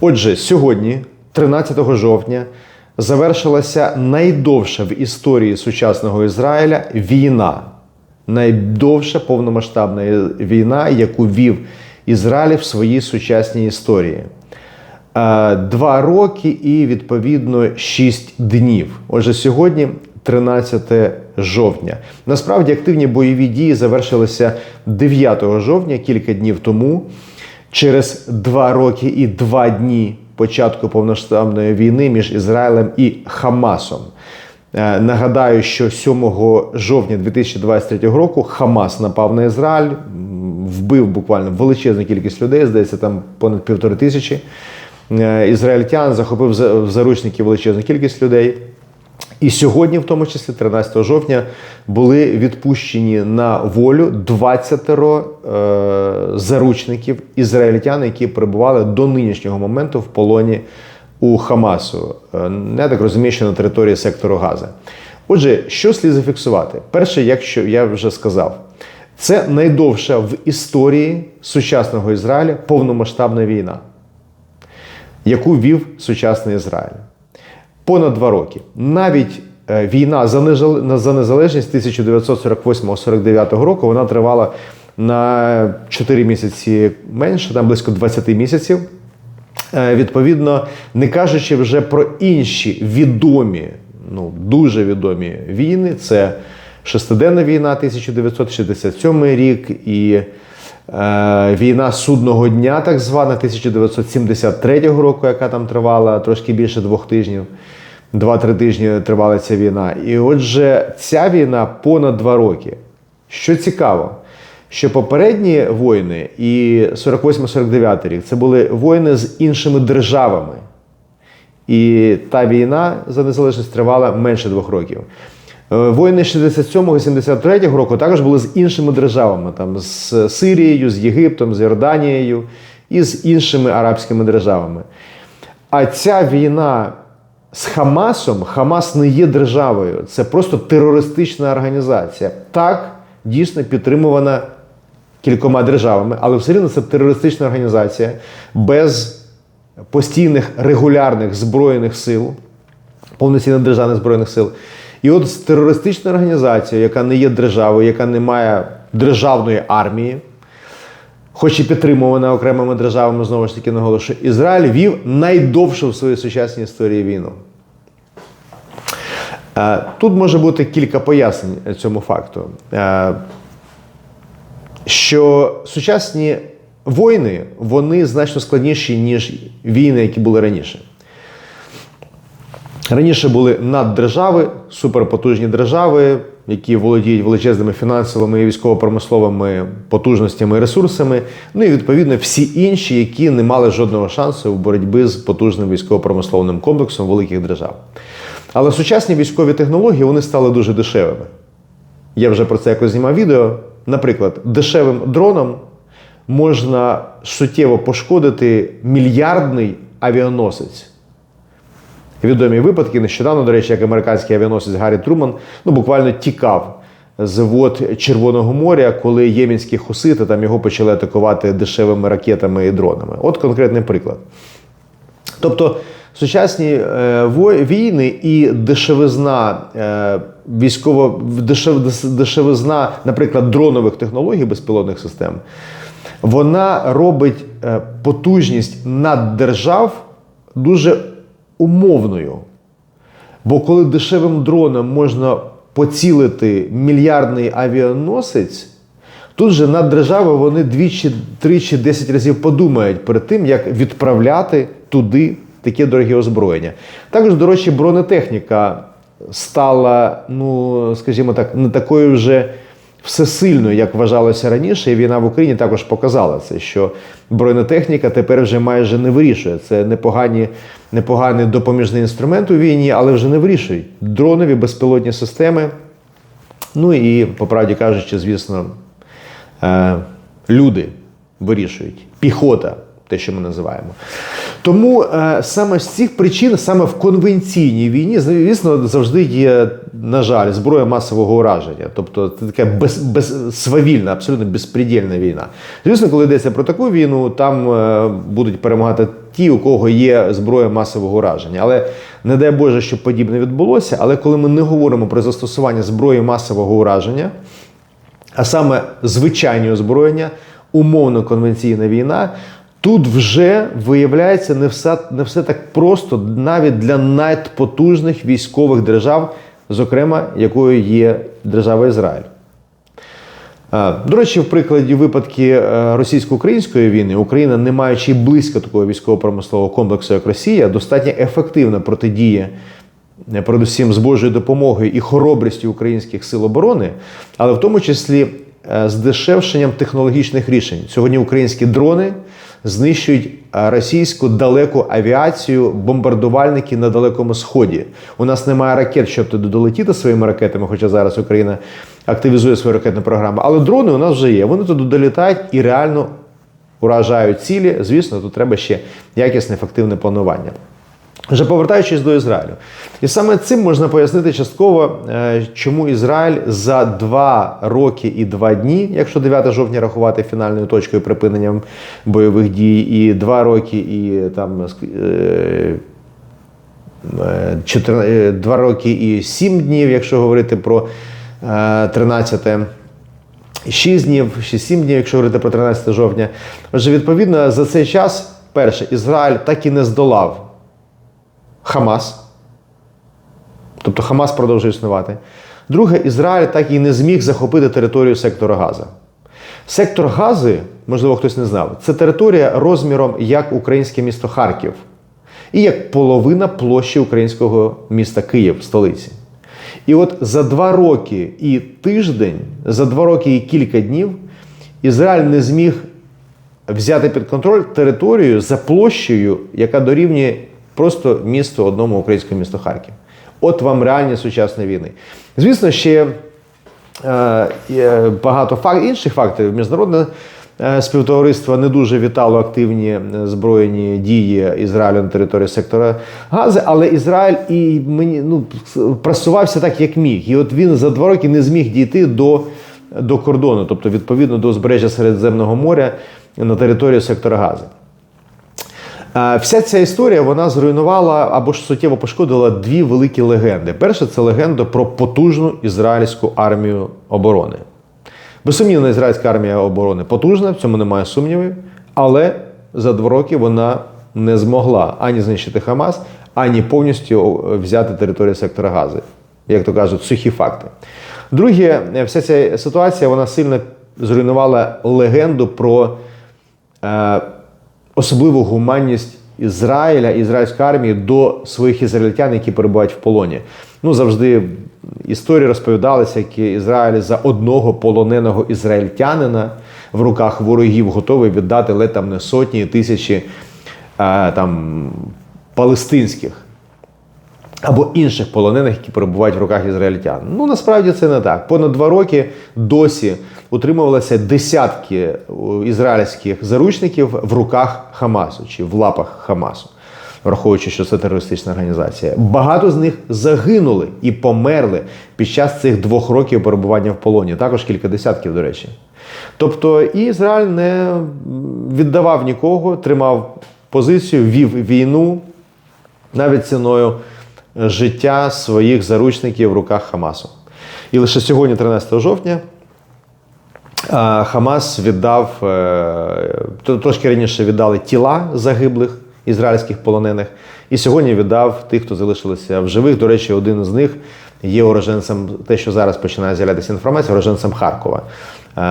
Отже, сьогодні, 13 жовтня, завершилася найдовша в історії сучасного Ізраїля війна. Найдовша повномасштабна війна, яку вів Ізраїль в своїй сучасній історії. Е, Два роки і відповідно 6 днів. Отже, сьогодні 13 жовтня. Насправді активні бойові дії завершилися 9 жовтня, кілька днів тому. Через два роки і два дні початку повноштабної війни між Ізраїлем і Хамасом. Е, Нагадаю, що 7 жовтня 2023 року Хамас напав на Ізраїль, вбив буквально величезну кількість людей, здається, там понад півтори тисячі е, ізраїльтян, захопив за- в заручники величезну кількість людей. І сьогодні, в тому числі 13 жовтня, були відпущені на волю 20 е, заручників ізраїльтян, які перебували до нинішнього моменту в полоні у Хамасу. Е, Я так розумію, що на території сектору Газа. Отже, що слід зафіксувати? Перше, якщо я вже сказав, це найдовша в історії сучасного Ізраїля повномасштабна війна, яку вів сучасний Ізраїль понад два роки. Навіть е, війна за незалежність 1948-49 року вона тривала на 4 місяці менше, там близько 20 місяців. Е, Відповідно, не кажучи вже про інші відомі, ну дуже відомі війни, це шестиденна війна 1967 рік і війна судного дня, так звана 1973 року, яка там тривала трошки більше двох тижнів. Два-три тижні тривала ця війна. І отже, ця війна понад два роки. Що цікаво, що попередні воїни і 48-49 рік це були воїни з іншими державами. І та війна за незалежність тривала менше двох років. Е, Воїни 67-73 року також були з іншими державами, там, з Сирією, з Єгиптом, з Йорданією і з іншими арабськими державами. А ця війна з Хамасом, Хамас не є державою, це просто терористична організація. Так, дійсно підтримувана кількома державами, але все рівно це терористична організація без постійних регулярних збройних сил, повноцінних державних збройних сил. І от з терористичною організацією, яка не є державою, яка не має державної армії, хоч і підтримувана окремими державами, знову ж таки наголошую, Ізраїль вів найдовшу в своїй сучасній історії війну. Е, Тут може бути кілька пояснень цьому факту. Е, Що сучасні війни вони значно складніші, ніж війни, які були раніше. Раніше були наддержави, суперпотужні держави, які володіють величезними фінансовими і військово-промисловими потужностями і ресурсами. Ну і відповідно всі інші, які не мали жодного шансу в боротьбі з потужним військово-промисловим комплексом великих держав. Але сучасні військові технології вони стали дуже дешевими. Я вже про це якось знімав відео. Наприклад, дешевим дроном можна суттєво пошкодити мільярдний авіаносець. Відомі випадки нещодавно, до речі, як американський авіаносець Гаррі Труман ну, буквально тікав з вод Червоного моря, коли ємінські хусити там його почали атакувати дешевими ракетами і дронами. От конкретний приклад. Тобто сучасні е, війни і дешевизна е, військово дешев, дешевизна, наприклад, дронових технологій безпілотних систем, вона робить е, потужність наддержав дуже умовною. Бо коли дешевим дроном можна поцілити мільярдний авіаносець, тут же наддержави вони двічі, тричі, десять разів подумають перед тим, як відправляти туди таке дороге озброєння. Також, до речі, бронетехніка стала, ну, скажімо так, не такою вже всесильною, як вважалося раніше, і війна в Україні також показала це, що бронетехніка тепер вже майже не вирішує. Це непогані, непоганий допоміжний інструмент у війні, але вже не вирішують. Дронові безпілотні системи. Ну і, по правді кажучи, звісно, е, люди вирішують. Піхота, те, що ми називаємо. Тому е, саме з цих причин, саме в конвенційній війні, звісно, завжди є, на жаль, зброя масового ураження. Тобто це така без, без, свавільна, абсолютно безпредельна війна. Звісно, коли йдеться про таку війну, там е, будуть перемагати ті, у кого є зброя масового ураження. Але не дай Боже, щоб подібне відбулося. Але коли ми не говоримо про застосування зброї масового ураження, а саме звичайні озброєння, умовно конвенційна війна. Тут вже виявляється не все, не все так просто навіть для надпотужних військових держав, зокрема, якою є держава Ізраїль. Е, До речі, в прикладі випадки е, російсько-української війни Україна, не маючи близько такого військово-промислового комплексу, як Росія, достатньо ефективно протидіє е, передусім з Божою допомогою і хоробрістю українських сил оборони, але в тому числі е, з дешевшенням технологічних рішень. Сьогодні українські дрони знищують російську далеку авіацію, бомбардувальники на далекому сході. У нас немає ракет, щоб туди долетіти своїми ракетами, хоча зараз Україна активізує свою ракетну програму. Але дрони у нас вже є. Вони туди долітають і реально уражають цілі. Звісно, тут треба ще якісне ефективне планування. Вже повертаючись до Ізраїлю, і саме цим можна пояснити частково, е, чому Ізраїль за два роки і два дні, якщо 9 жовтня рахувати фінальною точкою припинення бойових дій, і два роки і там е, е, 14, два роки і сім днів, якщо говорити про е, 13 6 днів, 6-7 днів, якщо говорити про 13 жовтня. Отже, відповідно, за цей час, перше, Ізраїль так і не здолав Хамас. Тобто Хамас продовжує існувати. Друге, Ізраїль так і не зміг захопити територію сектора Газа. Сектор Гази, можливо, хтось не знав, це територія розміром як українське місто Харків і як половина площі українського міста Київ, столиці. І от за два роки і тиждень, за два роки і кілька днів Ізраїль не зміг взяти під контроль територію за площею, яка дорівнює просто місту одному українському місту Харків. От вам реальні сучасні війни. Звісно, ще е, багато фак, інших факторів. Міжнародне е, співтовариство не дуже вітало активні е, збройні дії Ізраїлю на території сектора Гази, але Ізраїль і мені ну, просувався так, як міг. І от він за два роки не зміг дійти до, до кордону, тобто відповідно до узбережжя Середземного моря на території сектора Гази. Е, Вся ця історія вона зруйнувала або ж суттєво пошкодила дві великі легенди. Перша це легенда про потужну ізраїльську армію оборони. Безсумнівна ізраїльська армія оборони потужна, в цьому немає сумнівів, але за два роки вона не змогла ані знищити Хамас, ані повністю взяти територію сектора Гази. Як то кажуть, сухі факти. Друге, вся ця ситуація вона сильно зруйнувала легенду про. Е, особливу гуманність Ізраїля, ізраїльської армії до своїх ізраїльтян, які перебувають в полоні. Ну завжди історії розповідалися, які Ізраїль за одного полоненого ізраїльтянина в руках ворогів готовий віддати ледь там не сотні і тисячі а, там палестинських. Або інших полонених, які перебувають в руках ізраїльтян. Ну насправді це не так. Понад два роки досі утримувалися десятки ізраїльських заручників в руках Хамасу чи в лапах Хамасу, враховуючи, що це терористична організація. Багато з них загинули і померли під час цих двох років перебування в полоні. Також кілька десятків, до речі. Тобто Ізраїль не віддавав нікого, тримав позицію, вів війну навіть ціною життя своїх заручників в руках Хамасу. І лише сьогодні, 13 жовтня, Хамас віддав трошки раніше віддали тіла загиблих ізраїльських полонених, і сьогодні віддав тих, хто залишилися в живих. До речі, один з них є уроженцем, те, що зараз починає з'являтися інформація, уроженцем Харкова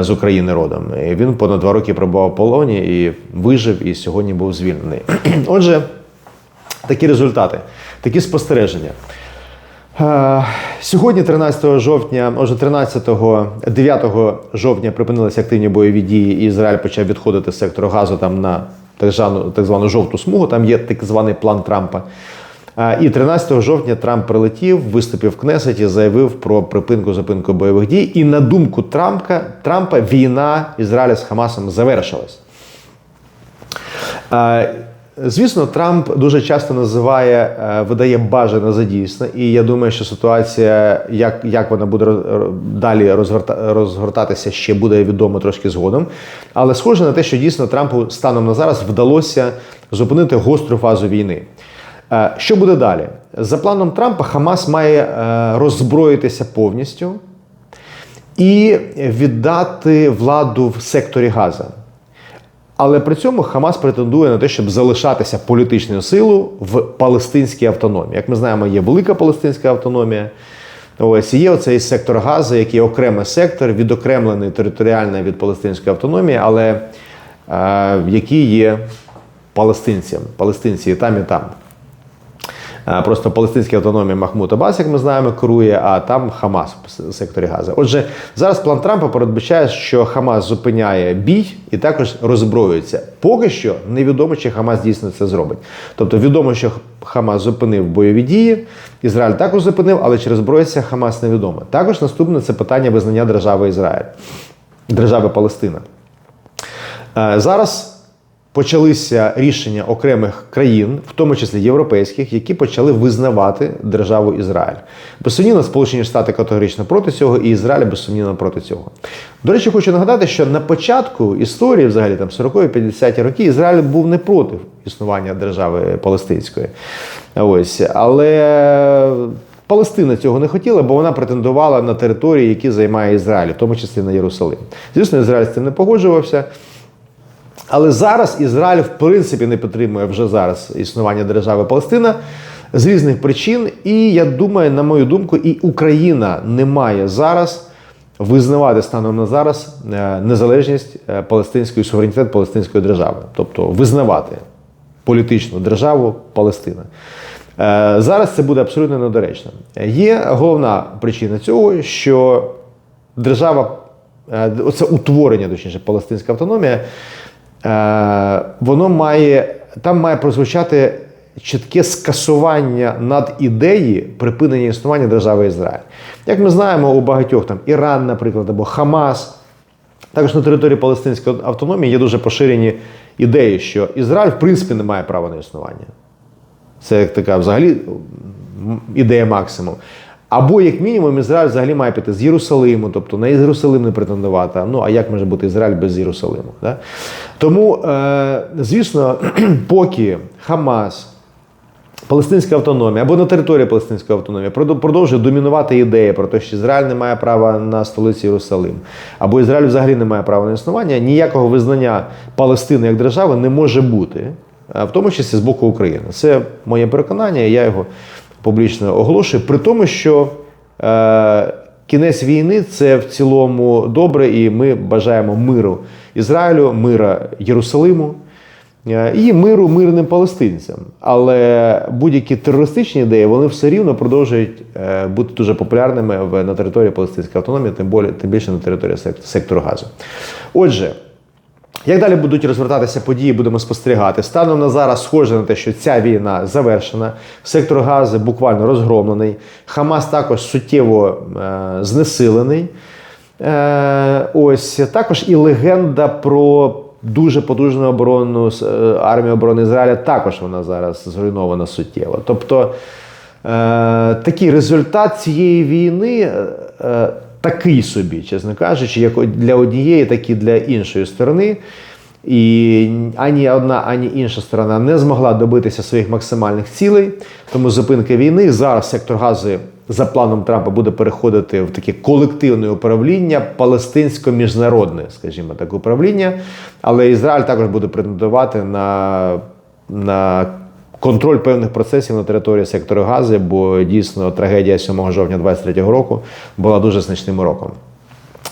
з України родом. І Він понад два роки пробував в полоні і вижив, і сьогодні був звільнений. Отже, такі результати, такі спостереження. Сьогодні, 13 жовтня, може 13-го, 9 жовтня припинилися активні бойові дії, і Ізраїль почав відходити з сектору газу там на так звану, так звану жовту смугу. Там є так званий план Трампа. І 13 жовтня Трамп прилетів, виступив в Кнесеті, заявив про припинку зупинку бойових дій. І на думку Трампа, Трампа війна Ізраїля з Хамасом завершилась. Звісно, Трамп дуже часто називає, е, видає бажане за дійсне, і я думаю, що ситуація, як, як вона буде далі розгорта, розгортатися, ще буде відомо трошки згодом. Але схоже на те, що дійсно Трампу станом на зараз вдалося зупинити гостру фазу війни. Е, Що буде далі? За планом Трампа, Хамас має е, роззброїтися повністю і віддати владу в секторі Газа. Але при цьому Хамас претендує на те, щоб залишатися політичною силою в палестинській автономії. Як ми знаємо, є велика палестинська автономія. Ось є оцей сектор Гази, який окремий сектор, відокремлений територіально від палестинської автономії, але е, який є палестинцям. Палестинці і там, і там. Просто палестинська автономія Махмуд Аббас, як ми знаємо, керує, а там Хамас в секторі Гази. Отже, зараз план Трампа передбачає, що Хамас зупиняє бій і також роззброюється. Поки що невідомо, чи Хамас дійсно це зробить. Тобто відомо, що Хамас зупинив бойові дії, Ізраїль також зупинив, але чи роззброїться Хамас невідомо. Також наступне це питання визнання держави Ізраїль, держави Палестина. Е, Зараз почалися рішення окремих країн, в тому числі європейських, які почали визнавати державу Ізраїль. Безсумнівно, Сполучені Штати категорично проти цього, і Ізраїль безсумнівно проти цього. До речі, хочу нагадати, що на початку історії, взагалі там 40-50-ті роки, Ізраїль був не проти існування держави палестинської. Ось, але Палестина цього не хотіла, бо вона претендувала на території, які займає Ізраїль, в тому числі на Єрусалим. Звісно, Ізраїль з цим не погоджувався. Але зараз Ізраїль в принципі не підтримує вже зараз існування держави Палестина з різних причин. І я думаю, на мою думку, і Україна не має зараз визнавати станом на зараз е, незалежність е, палестинської суверенітет палестинської держави, тобто визнавати політичну державу Палестина. Е, Зараз це буде абсолютно недоречно. Є головна причина цього, що держава, е, оце утворення, точніше, палестинська автономія, воно має, там має прозвучати чітке скасування над ідеї припинення існування держави Ізраїль. Як ми знаємо, у багатьох там Іран, наприклад, або Хамас, також на території Палестинської автономії є дуже поширені ідеї, що Ізраїль в принципі не має права на існування. Це як така взагалі ідея максимум. Або, як мінімум, Ізраїль взагалі має піти з Єрусалиму, тобто на Єрусалим не претендувати. Ну а як може бути Ізраїль без Єрусалиму? Да? Тому, е, звісно, поки Хамас, Палестинська автономія або на території Палестинської автономії продовжує домінувати ідея про те, що Ізраїль не має права на столицю Єрусалим, або Ізраїль взагалі не має права на існування, ніякого визнання Палестини як держави не може бути, в тому числі з боку України. Це моє переконання, і я його публічно оголошую. При тому, що е, кінець війни це в цілому добре, і ми бажаємо миру Ізраїлю, мира Єрусалиму. Е, і миру мирним палестинцям. Але будь-які терористичні ідеї вони все рівно продовжують е, бути дуже популярними в, на території палестинської автономії, тим, більше на території сек- сектору газу. Отже, як далі будуть розвертатися події, будемо спостерігати. Станом на зараз схоже на те, що ця війна завершена. Сектор газу буквально розгромлений. Хамас також суттєво е, знесилений. Е, ось також і легенда про дуже потужну оборонну е, армію оборони Ізраїля також вона зараз зруйнована суттєво. Тобто е, такий результат цієї війни е, такий собі, чесно кажучи, як для однієї, так і для іншої сторони. І ані одна, ані інша сторона не змогла добитися своїх максимальних цілей. Тому зупинка війни зараз сектор газу за планом Трампа буде переходити в таке колективне управління, палестинсько-міжнародне, скажімо так, управління. Але Ізраїль також буде претендувати на, на контроль певних процесів на території сектору газу, бо дійсно трагедія 7 жовтня 2023 року була дуже значним уроком.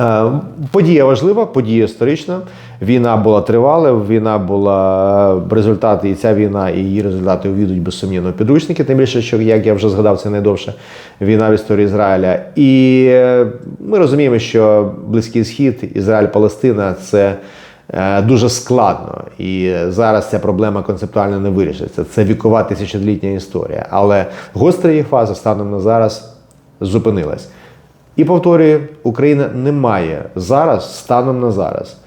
Е, Подія важлива, подія історична. Війна була тривала, війна була результати, і ця війна, і її результати увійдуть безсумнівно підручники. Тим більше, що як я вже згадав, це найдовша війна в історії Ізраїля. І е, ми розуміємо, що Близький Схід, Ізраїль, Палестина це е, дуже складно. І зараз ця проблема концептуально не вирішиться. Це вікова тисячолітня історія. Але гостра її фаза станом на зараз зупинилась. І повторюю, Україна не має зараз, станом на зараз, е,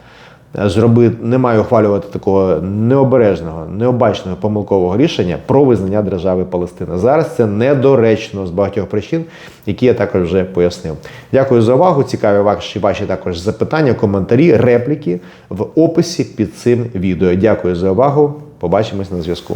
зробити, не має ухвалювати такого необережного, необачного помилкового рішення про визнання держави Палестина. Зараз це недоречно з багатьох причин, які я також вже пояснив. Дякую за увагу. Цікаві ваші ваші також запитання, коментарі, репліки в описі під цим відео. Дякую за увагу. Побачимось на зв'язку.